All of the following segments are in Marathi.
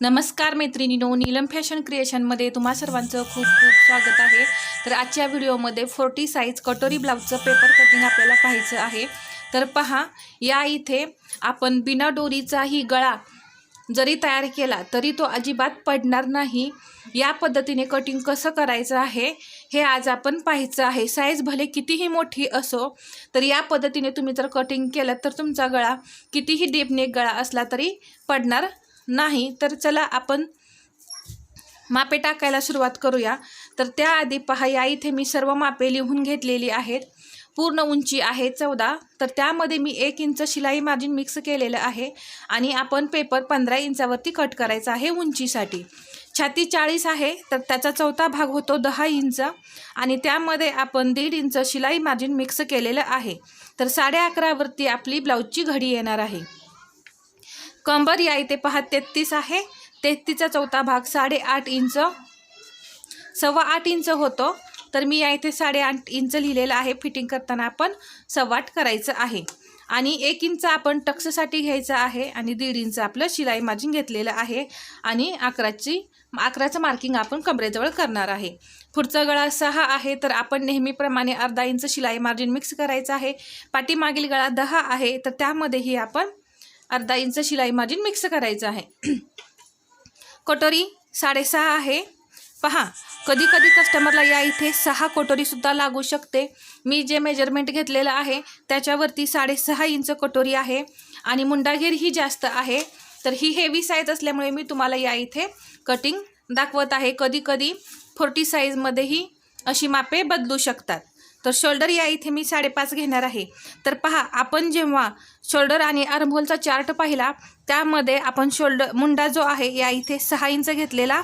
नमस्कार मैत्रिणीनो नीलम फॅशन क्रिएशनमध्ये तुम्हा सर्वांचं खूप खूप स्वागत आहे. तर आजच्या व्हिडिओमध्ये फोर्टी साईज कटोरी ब्लाऊजचं पेपर कटिंग आपल्याला पाहायचं आहे. तर पहा या इथे आपण बिना डोरीचाही गळा जरी तयार केला तरी तो अजिबात पडणार नाही. या पद्धतीने कटिंग कसं करायचं आहे हे आज आपण पाहायचं आहे. साईज भले कितीही मोठी असो तर या पद्धतीने तुम्ही जर कटिंग केलं तर तुमचा गळा कितीही डीपने गळा असला तरी पडणार नाही तर चला आपण मापे टाकायला सुरुवात करूया. तर त्याआधी पहा या इथे मी सर्व मापे लिहून घेतलेली आहेत. पूर्ण उंची आहे चौदा. तर त्यामध्ये मी एक इंच शिलाई मार्जिन मिक्स केलेलं आहे आणि आपण पेपर पंधरा इंचावरती कट करायचा आहे उंचीसाठी. छाती चाळीस आहे तर त्याचा चौथा भाग होतो दहा इंच आणि त्यामध्ये आपण दीड इंच शिलाई मार्जिन मिक्स केलेलं आहे. तर साडे अकरावरती आपली ब्लाऊजची घडी येणार आहे. कंबर या इथे पहा तेहतीस आहे. तेहतीसचा चौथा भाग साडेआठ इंच. सव्वा आठ इंच होतो. तर मी या इथे साडेआठ इंच लिहिलेलं आहे. फिटिंग करताना आपण सव्वाट करायचं आहे. आणि एक इंच आपण टक्ससाठी घ्यायचं आहे आणि दीड इंच आपलं शिलाई मार्जिन घेतलेलं आहे. आणि अकराची अकराचं मार्किंग आपण कमरेजवळ करणार आहे. पुढचा गळा सहा आहे. तर आपण नेहमीप्रमाणे अर्धा इंच शिलाई मार्जिन मिक्स करायचं आहे. पाठीमागील गळा दहा आहे. तर त्यामध्येही आपण अर्धा इंच शिलाई मार्जिन मिक्स करायचं आहे. कटोरी साडेसहा आहे. पहा कधी कधी कस्टमरला या इथे सहा कटोरीसुद्धा लागू शकते. मी जे मेजरमेंट घेतलेलं आहे त्याच्यावरती साडेसहा इंच कटोरी आहे आणि मुंडागेर ही जास्त आहे. तर ही हेवी साईज असल्यामुळे मी तुम्हाला या इथे कटिंग दाखवत आहे. कधी कधी फोर्टी साईजमध्येही अशी मापे बदलू शकतात. तर शोल्डर या इथे मी साडेपाच घेणार आहे. तर पहा आपण जेव्हा शोल्डर आणि आर्महोलचा चार्ट पाहिला त्यामध्ये आपण शोल्डर मुंडा जो आहे या इथे सहा इंच घेतलेला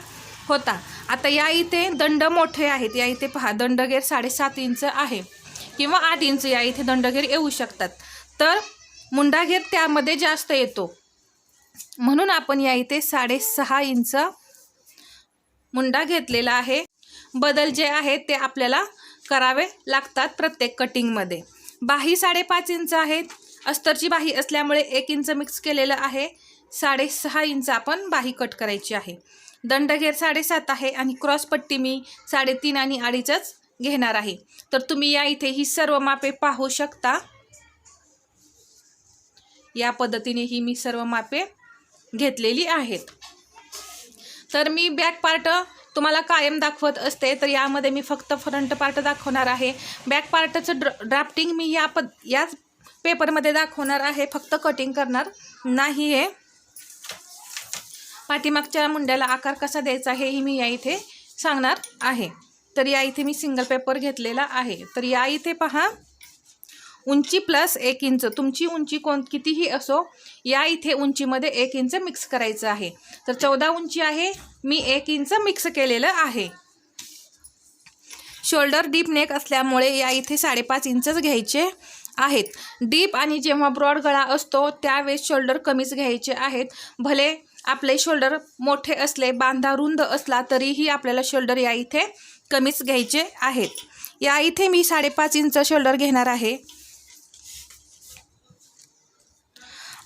होता. आता या इथे दंड मोठे आहेत. या इथे पहा दंडगेर साडेसात इंच आहे. किंवा आठ इंच या इथे दंडगेर येऊ शकतात. तर मुंडागेर त्यामध्ये जास्त येतो. म्हणून आपण या इथे साडेसहा इंच मुंडा घेतलेला आहे. बदल जे आहेत ते आपल्याला करावे लागतात प्रत्येक कटिंगमध्ये बाही साडेपाच इंच आहेत. अस्तरची बाही असल्यामुळे एक इंच मिक्स केलेलं आहे. साडेसहा इंच आपण बाही कट करायची आहे. दंडघेर साडेसात आहे आणि क्रॉसपट्टी मी साडेतीन आणि अडीचच घेणार आहे. तर तुम्ही या इथे ही सर्व मापे पाहू शकता. या पद्धतीने ही मी सर्व मापे घेतलेली आहेत. तर मी बॅक पार्ट तुम्हाला कायम दाखवत असते तर यामध्ये मी फक्त फ्रंट पार्ट दाखवणार आहे. बॅक पार्टचं ड्र ड्राफ्टिंग मी या पद याच पेपरमध्ये दाखवणार आहे. फक्त कटिंग करणार नाही हे पाठीमागच्या मुंड्याला आकार कसा द्यायचा हेही मी या इथे सांगणार आहे. तर या इथे मी सिंगल पेपर घेतलेला आहे. तर या इथे पहा. उंची प्लस एक इंच तुमची उंची कोण कितीही असो या इथे उंचीमध्ये एक इंच मिक्स करायचं आहे. तर चौदा उंची आहे मी एक इंच मिक्स केलेलं आहे. शोल्डर डीप नेक असल्यामुळे या इथे साडेपाच इंचच घ्यायचे आहेत. डीप आणि जेव्हा ब्रॉड गळा असतो त्यावेळेस शोल्डर कमीच घ्यायचे आहेत. भले आपले शोल्डर मोठे असले बांधा रुंद असला तरीही आपल्याला शोल्डर या इथे कमीच घ्यायचे आहेत. या इथे मी साडेपाच इंच शोल्डर घेणार आहे.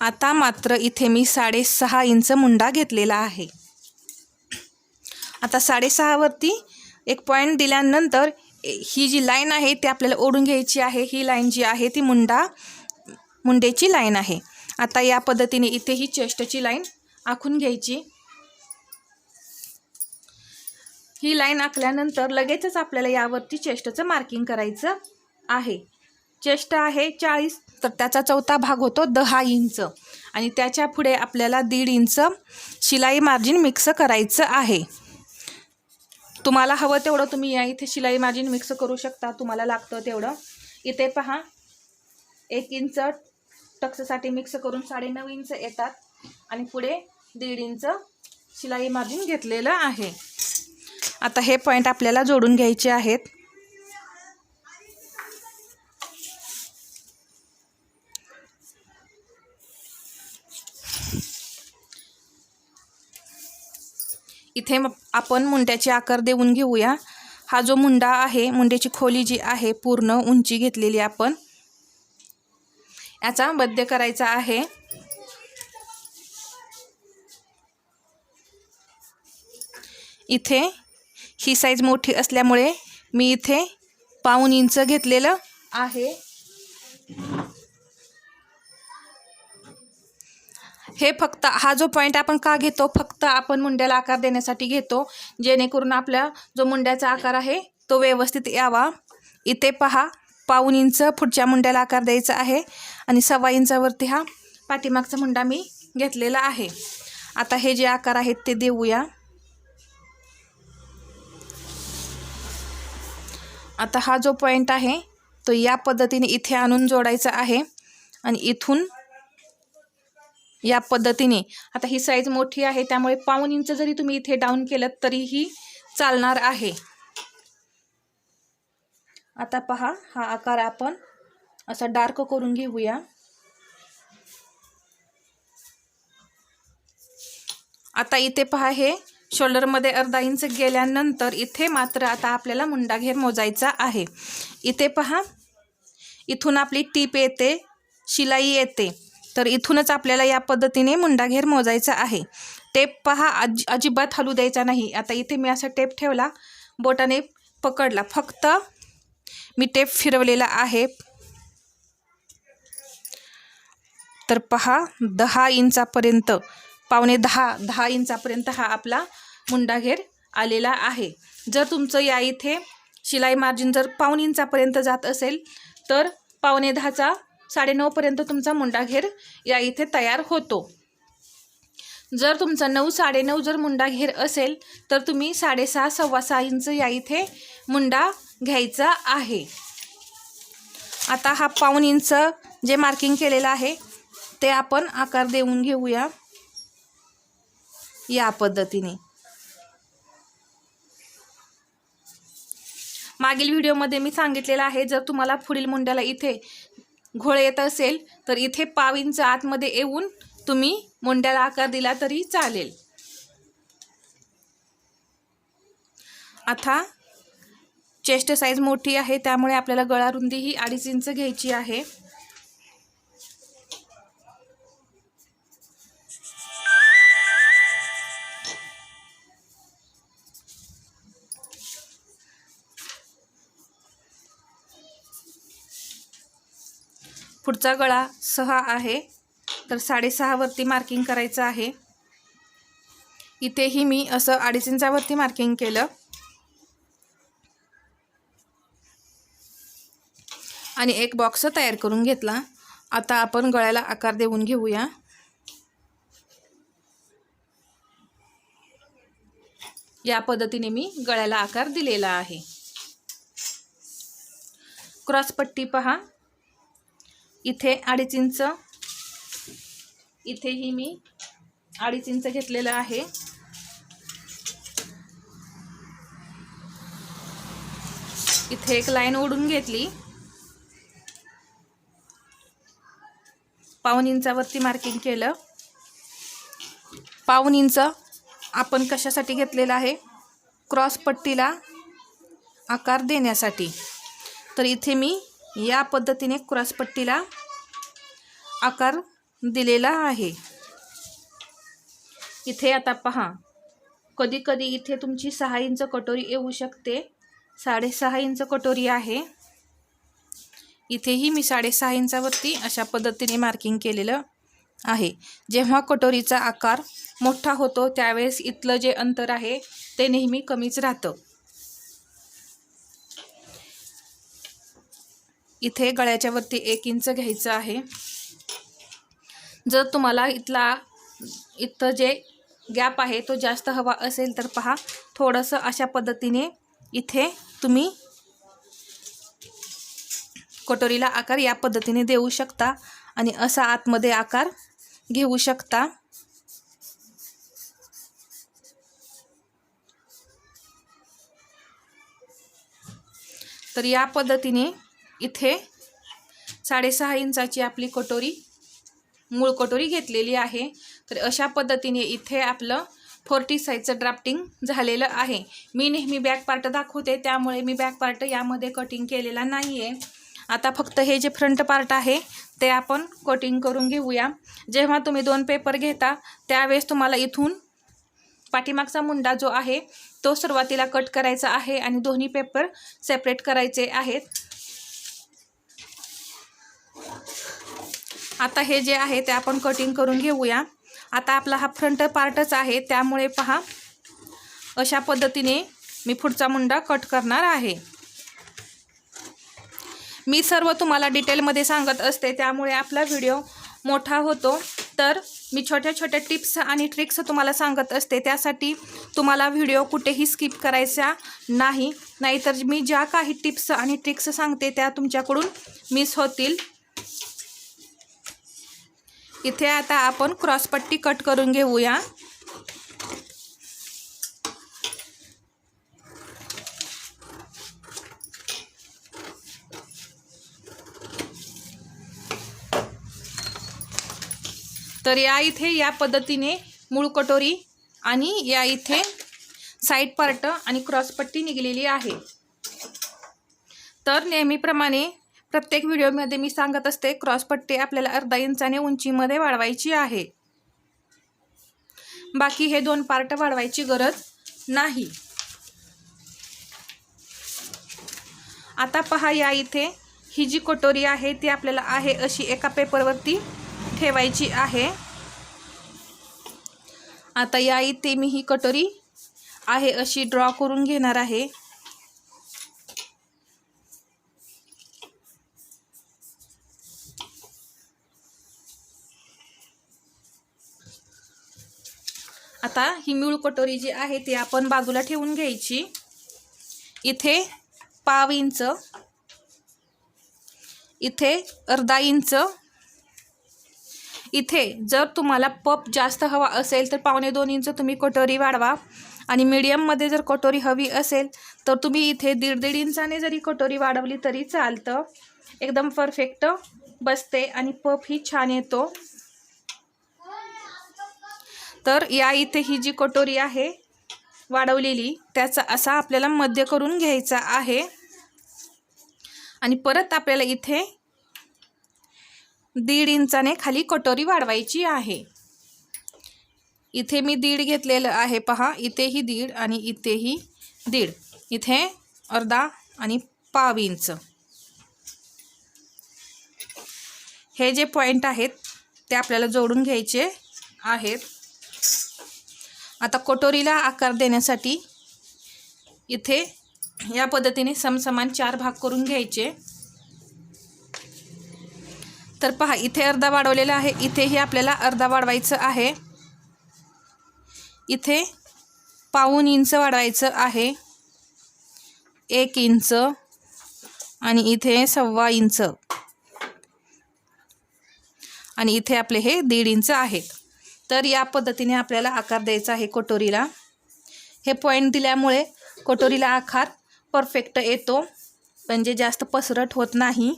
आता मात्र इथे मी साडेसहा इंच मुंडा घेतलेला आहे. आता साडेसहावरती एक पॉईंट दिल्यानंतर ही जी लाईन आहे ती आपल्याला ओढून घ्यायची आहे. ही लाईन जी आहे ती मुंडा मुंडेची लाईन आहे. आता या पद्धतीने इथे ही चेस्टची लाईन आखून घ्यायची. ही लाईन आखल्यानंतर लगेचच आपल्याला यावरती चेस्टचं मार्किंग करायचं आहे. चेस्ट आहे चाळीस तर त्याचा चौथा भाग होतो दहा इंच. आणि त्याच्या पुढे आपल्याला दीड इंच शिलाई मार्जिन मिक्स करायचं आहे. तुम्हाला हवं तेवढं तुम्ही या इथे शिलाई मार्जिन मिक्स करू शकता. तुम्हाला लागतं तेवढं. इथे पहा एक इंच टक्ससाठी मिक्स करून साडेनऊ इंच येतात. आणि पुढे दीड इंच शिलाई मार्जिन घेतलेलं आहे. आता हे पॉईंट आपल्याला जोडून घ्यायचे आहेत. इथे आपण मुंड्याचे आकार देऊन घेऊया. हा जो मुंडा आहे मुंड्याची खोली जी आहे पूर्ण उंची घेतलेली आपण. याचा बद्ध करायचा आहे. इथे ही साईज मोठी असल्यामुळे मी इथे पाऊन इंच घेतलेलं आहे. हे फक्त हा जो पॉईंट आपण का घेतो फक्त आपण मुंड्याला आकार देण्यासाठी घेतो जेणेकरून आपल्या जो मुंड्याचा आकार आहे तो व्यवस्थित यावा. इथे पहा पाऊन इंच पुढच्या मुंड्याला आकार द्यायचा आहे आणि सव्वा इंचावरती हा पाठीमागचा मुंडा मी घेतलेला आहे. आता हे जे आकार आहेत ते देऊया. आता हा जो पॉईंट आहे तो या पद्धतीने इथे आणून जोडायचा आहे आणि इथून या पद्धतीने. आता ही साईज मोठी आहे त्यामुळे पाऊन इंच जरी तुम्ही इथे डाऊन केलं तरीही चालणार आहे. आता पहा हा आकार आपण असा डार्क करून घेऊया. आता इथे पहा हे शोल्डरमध्ये अर्धा इंच गेल्यानंतर इथे मात्र आता आपल्याला मुंडा घेर मोजायचा आहे. इथे पहा इथून आपली टीप येते शिलाई येते. तर इथूनच आपल्याला या पद्धतीने मुंडाघेर मोजायचा आहे. टेप पहा अज अजिबात हलू द्यायचा नाही. आता इथे मी असा टेप ठेवला बोटाने पकडला. फक्त मी टेप फिरवलेला आहे. तर पहा दहा इंचापर्यंत पावणे दहा दहा इंचापर्यंत हा आपला मुंडाघेर आलेला आहे. जर तुमचं या इथे शिलाई मार्जिन जर पाऊण इंचापर्यंत जात असेल तर पावणे दहाचा साडेनऊपर्यंत तुमचा मुंडाघेर या इथे तयार होतो. जर तुमचा नऊ साडेनऊ जर मुंडा घेर असेल तर तुम्ही साडेसहा सव्वा सहा इंच या इथे मुंडा घ्यायचा आहे. आता हा पाऊण इंच जे मार्किंग केलेलं आहे ते आपण आकार देऊन घेऊया. या पद्धतीने. मागील व्हिडिओमध्ये मी सांगितलेलं आहे जर तुम्हाला पुढील मुंड्याला इथे घोळ येत असेल तर इथे पाव इंच आतमध्ये येऊन तुम्ही मुंड्याला आकार दिला तरी चालेल. आता चेस्ट साईज मोठी आहे त्यामुळे आपल्याला गळा रुंदी ही अडीच इंच घ्यायची आहे. पुढचा गळा सहा आहे. तर साडेसहावरती मार्किंग करायचं आहे. इथेही मी असं अडीच इंचावरती मार्किंग केलं. आणि एक बॉक्स तयार करून घेतला. आता आपण गळ्याला आकार देऊन घेऊया. या पद्धतीने मी गळ्याला आकार दिलेला आहे. क्रॉसपट्टी पहा. इथे अडीच इंच. इथेही मी अडीच इंच घेतलेलं आहे. इथे एक लाईन ओढून घेतली. पाऊन इंचावरती मार्किंग केलं. पाऊन इंच आपण कशासाठी घेतलेलं आहे? क्रॉस पट्टीला आकार देण्यासाठी. तर इथे मी या पद्धतीने क्रॉसपट्टीला आकार दिलेला आहे. इथे आता पहा. कधी कधी इथे तुमची सहा इंच कटोरी येऊ शकते. साडेसहा इंच कटोरी आहे. इथेही मी साडेसहा इंचावरती अशा पद्धतीने मार्किंग केलेलं आहे. जेव्हा कटोरीचा आकार मोठा होतो त्यावेळेस इथलं जे अंतर आहे ते नेहमी कमीच राहतं. इथे गळ्याच्या वरती एक इंच घ्यायचं आहे. जर तुम्हाला इथला इथं जे गॅप आहे तो जास्त हवा असेल तर पहा थोडंसं अशा पद्धतीने इथे तुम्ही कटोरीला आकार या पद्धतीने देऊ शकता आणि असा आतमध्ये आकार घेऊ शकता. तर या पद्धतीने इथे साडेसहा इंचाची आपली कटोरी मूळ कटोरी घेतलेली आहे. तर अशा पद्धतीने इथे आपलं फोर्टी साईजचं ड्राफ्टिंग झालेलं आहे. मी नेहमी बॅक पार्ट दाखवते त्यामुळे मी बॅक पार्ट यामध्ये कटिंग केलेला नाही आहे आता फक्त हे जे फ्रंट पार्ट आहे ते आपण कटिंग करून घेऊया. जेव्हा तुम्ही दोन पेपर घेता त्यावेळेस तुम्हाला इथून पाठीमागचा मुंडा जो आहे तो सुरुवातीला कट करायचा आहे आणि दोन्ही पेपर सेपरेट करायचे आहेत. आता हे जे आहे ते आपण कटिंग करून घेऊया. आता आपला हा फ्रंट पार्टच आहे. त्यामुळे पहा अशा पद्धतीने मी पुढचा मुंडा कट करणार आहे. मी सर्व तुम्हाला डिटेलमध्ये सांगत असते त्यामुळे आपला व्हिडिओ मोठा होतो. तर मी छोट्या छोट्या टिप्स आणि ट्रिक्स तुम्हाला सांगत असते. त्यासाठी तुम्हाला व्हिडिओ कुठेही स्किप करायचा नाही. नाहीतर मी ज्या काही टिप्स आणि ट्रिक्स सांगते त्या तुमच्याकडून मिस होतील. इथे आता आपण क्रॉसपट्टी कट करून घेऊया. तर या इथे या पद्धतीने मूळ कटोरी आणि या इथे साईड पार्ट आणि क्रॉसपट्टी निघलेली आहे. तर नेहमीप्रमाणे प्रत्येक व्हिडिओमध्ये मी सांगत असते क्रॉसपट्टी आपल्याला अर्धा इंचाने उंचीमध्ये वाढवायची आहे. बाकी हे दोन पार्ट वाढवायची गरज नाही. आता पहा या इथे ही जी कटोरी आहे ती आपल्याला आहे अशी एका पेपरवरती ठेवायची आहे. आता या इथे मी ही कटोरी आहे अशी ड्रॉ करून घेणार आहे. आता ही मूळ कटोरी जी आहे ती आपण बाजूला ठेवून घ्यायची. इथे पाव इंच इथे अर्धा इंच इथे जर तुम्हाला पप जास्त हवा असेल तर पावणे दोन इंच तुम्ही कटोरी वाढवा. आणि मीडियममध्ये जर कटोरी हवी असेल तर तुम्ही इथे दीड दीड इंचाने जरी कटोरी वाढवली तरी चालतं. एकदम परफेक्ट बसते आणि पप ही छान येतो. तर या इथे ही जी कटोरी आहे वाढवलेली त्याचा असा आपल्याला मध्य करून घ्यायचा आहे. आणि परत आपल्याला इथे दीड इंचाने खाली कटोरी वाढवायची आहे. इथे मी दीड घेतलेलं आहे पहा इथेही दीड आणि इथेही दीड. इथे अर्धा आणि पाव इंच. हे जे पॉईंट आहेत ते आपल्याला जोडून घ्यायचे आहेत. आता कटोरीला आकार देण्यासाठी इथे या पद्धतीने समसमान चार भाग करून घ्यायचे. तर पहा इथे अर्धा वाढवलेला आहे इथेही आपल्याला अर्धा वाढवायचं आहे. इथे पाऊन इंच वाढवायचं आहे एक इंच आणि इथे सव्वा इंच. आणि इथे आपले हे दीड इंच आहेत. तर या पद्धतीने आपल्याला आकार द्यायचा आहे कटोरीला. हे पॉईंट दिल्यामुळे कटोरीला आकार परफेक्ट येतो. म्हणजे जास्त पसरट होत नाही.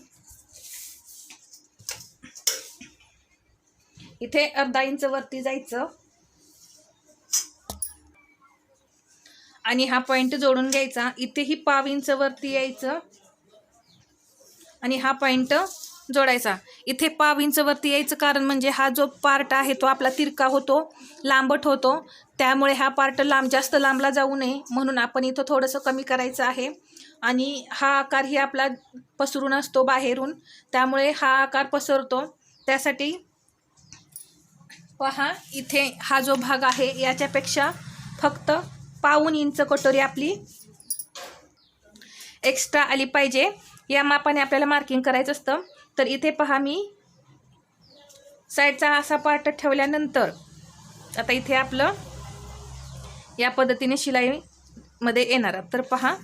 इथे अर्धा इंच वरती जायचं. आणि हा पॉईंट जोडून घ्यायचा. इथेही पाव इंच वरती यायचं. आणि हा पॉईंट जोडायचा. इथे पाव इंच वरती यायचं कारण म्हणजे हा जो पार्ट आहे तो आपला तिरका होतो लांबट होतो. त्यामुळे हा पार्ट लांब जास्त लांबला जाऊ नये म्हणून आपण इथं थोडंसं कमी करायचं आहे. आणि हा आकार ही आपला पसरून असतो बाहेरून. त्यामुळे हा आकार पसरतो. त्यासाठी पहा इथे हा जो भाग आहे याच्यापेक्षा फक्त पाऊन इंच कटोरी आपली एक्स्ट्रा आली पाहिजे. या मापाने आपल्याला मार्किंग करायचं असतं. तर इथे पहा मी. साईडचा असा पार्ट ठेवल्यानंतर आता इथे आपलं या पद्धतीने शिलाईमध्ये येणार तर पहा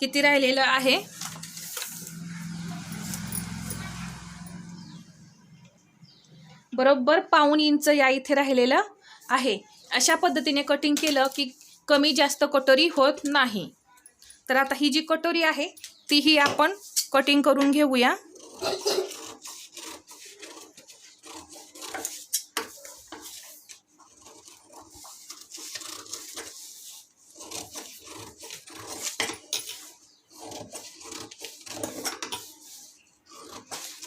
किती राहिलेलं आहे. बरोबर पाऊन इंच या इथे राहिलेलं आहे. अशा पद्धतीने कटिंग केलं की कमी जास्त कटोरी होत नाही. तर आता ही जी कटोरी आहे तीही आपण कटिंग करून घेऊया.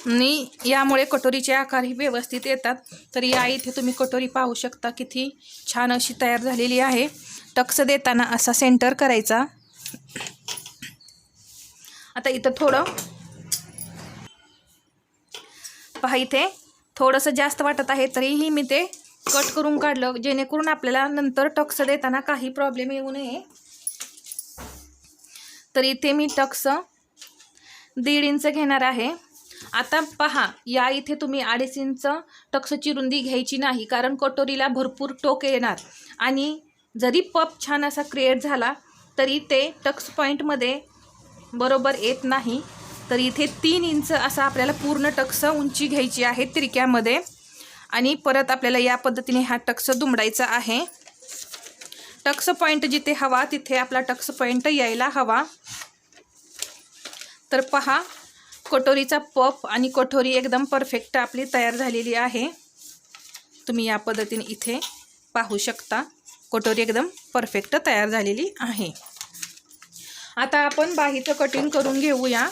आणि यामुळे कटोरीचे आकारही व्यवस्थित येतात. तर या इथे तुम्ही कटोरी पाहू शकता किती छान अशी तयार झालेली आहे. टक्स देताना असा सेंटर करायचा. आता इथं थोडं पहा इथे. थोडंसं जास्त वाटत आहे तरीही मी ते कट करून काढलं जेणेकरून आपल्याला नंतर टक्स देताना काही प्रॉब्लेम येऊ नये. तर इथे मी टक्स दीड इंच घेणार आहे. आता पहा या इथे तुम्ही अडीच इंच टक्सची रुंदी घ्यायची नाही कारण कटोरीला भरपूर टोक येणार. आणि जरी पप छान असा क्रिएट झाला तरी ते टक्स पॉईंटमध्ये बरोबर येत नाही. तर इथे तीन इंच असा आपल्याला पूर्ण टक्स उंची घ्यायची आहे तिरक्यामध्ये. आणि परत आपल्याला या पद्धतीने हा टक्स दुमडायचा आहे. टक्स पॉईंट जिथे हवा तिथे आपला टक्स पॉईंट यायला हवा. तर पहा कटोरीचा पफ आणि कटोरी एकदम परफेक्ट आपली तयार झालेली आहे. तुम्ही या पद्धतीने इथे पाहू शकता कटोरी एकदम परफेक्ट तयार झालेली आहे. आता आपण बाहीचं कटिंग करून घेऊया.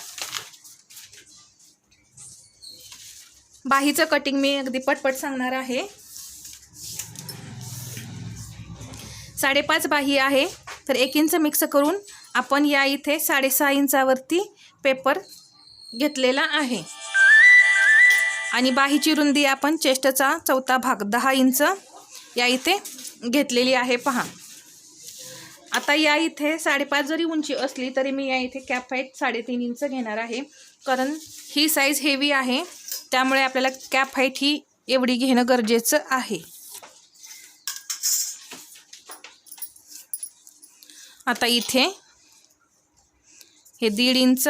बाहीचं कटिंग मी अगदी पटपट सांगणार आहे. साडेपाच बाही आहे तर एक इंच मिक्स करून आपण या इथे साडेसहा इंचावरती पेपर घेतलेला आहे. आणि बाहीची रुंदी आपण चेस्टचा चौथा भाग दहा इंच या इथे घेतलेली आहे पहा. आता या इथे साडेपाच जरी उंची असली तरी मी या इथे कॅप हाईट साडेतीन इंच घेणार आहे. कारण ही साईज हेवी आहे. त्यामुळे आपल्याला कॅप हाईट ही एवढी घेणं गरजेचं आहे. आता इथे हे दीड इंच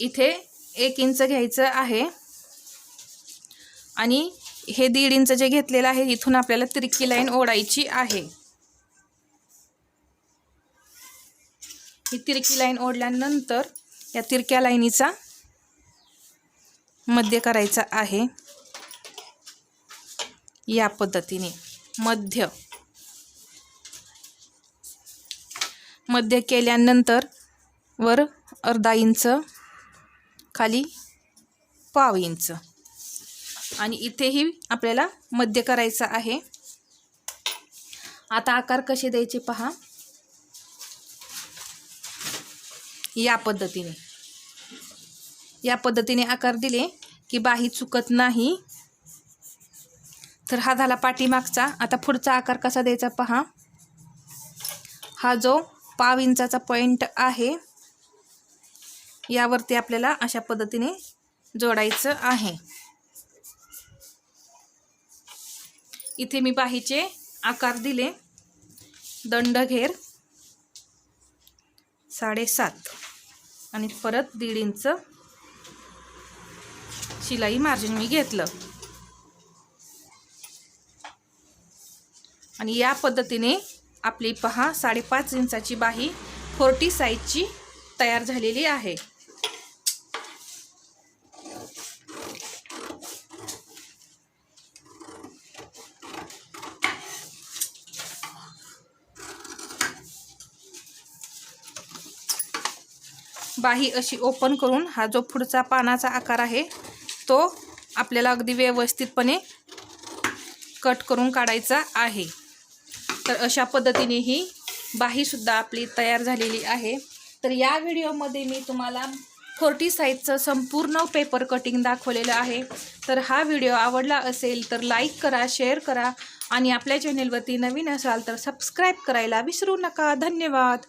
इथे एक इंच घ्यायचं आहे. आणि हे दीड इंच जे घेतलेलं आहे इथून आपल्याला तिरकी लाईन ओढायची आहे. ही तिरकी लाईन ओढल्यानंतर या तिरक्या लाईनीचा मध्य करायचा आहे. या पद्धतीने मध्य. मध्य केल्यानंतर वर अर्धा इंच खाली पाव इंच. आणि इथेही आपल्याला मध्य करायचं आहे. आता आकार कसे द्यायचे पहा. या पद्धतीने. या पद्धतीने आकार दिले की बाही चुकत नाही. तर हा झाला पाठीमागचा. आता पुढचा आकार कसा द्यायचा पहा. हा जो पाव इंचाचा पॉईंट आहे यावरती आपल्याला अशा पद्धतीने जोडायचं आहे. इथे मी बाहीचे आकार दिले. दंडघेर साडेसात. आणि परत दीड इंच शिलाई मार्जिन मी घेतलं. आणि या पद्धतीने आपली पहा साडेपाच इंचाची बाही फोर्टी साईजची तयार झालेली आहे. बाही अशी ओपन करून हा जो पुढचा पानाचा आकार आहे तो आपल्याला अगदी व्यवस्थितपणे कट करून काढायचा आहे. तर अशा पद्धतीने ही बाहीसुद्धा आपली तयार झालेली आहे. तर या व्हिडिओमध्ये मी तुम्हाला फोर्टी साईजचं संपूर्ण पेपर कटिंग दाखवलेलं आहे. तर हा व्हिडिओ आवडला असेल तर लाईक करा शेअर करा आणि आपल्या चॅनेलवरती नवीन असाल तर सबस्क्राईब करायला विसरू नका. धन्यवाद.